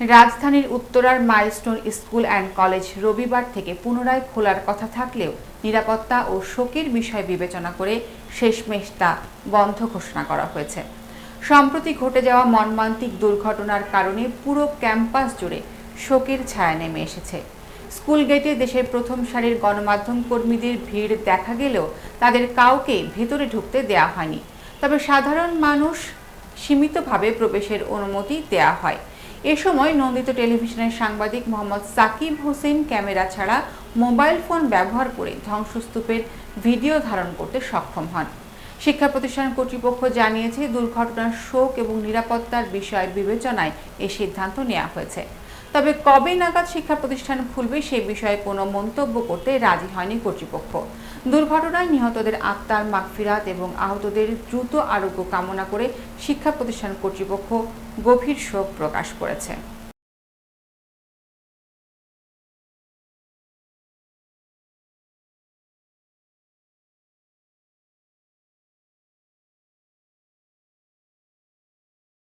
রাজধানীর উত্তরার milestone school and college রবিবার থেকে পুনরায় খোলার কথা থাকলেও নিরাপত্তা ও শোকের বিষয় বিবেচনা করে শেষমেশ তা বন্ধ ঘোষণা করা হয়েছে। সম্প্রতি ঘটে যাওয়া মর্মান্তিক দুর্ঘটনার কারণে পুরো ক্যাম্পাস জুড়ে শোকের ছায়া নেমে এসেছে। স্কুল গেটে দেশের প্রথম সারির গণমাধ্যম কর্মীদের ভিড় দেখা গেলেও তাদের কাউকে ভেতরে ঢুকতে দেয়া হয়নি। তবে সাধারণ মানুষ সীমিতভাবে প্রবেশের অনুমতি দেয়া হয়। এ সময় নন্দিত টেলিভিশনের সাংবাদিক মোহাম্মদ সাকিব হোসেন ক্যামেরা ছাড়া মোবাইল ফোন ব্যবহার করে ধ্বংসস্তূপের ভিডিও ধারণ করতে সক্ষম হন। শিক্ষা প্রতিষ্ঠান কর্তৃপক্ষ জানিয়েছে, দুর্ঘটনার শোক এবং নিরাপত্তার বিষয় বিবেচনায় এই সিদ্ধান্ত নেওয়া হয়েছে। তবে কবে নাগাদ শিক্ষা প্রতিষ্ঠান খুলবে সে বিষয়ে কোনো মন্তব্য করতে রাজি হয়নি কর্তৃপক্ষ। দুর্ঘটনায় নিহতদের আত্মার মাগফিরাত এবং আহতদের দ্রুত আরোগ্য কামনা করে শিক্ষা প্রতিষ্ঠান কর্তৃপক্ষ গভীর শোক প্রকাশ করেছে।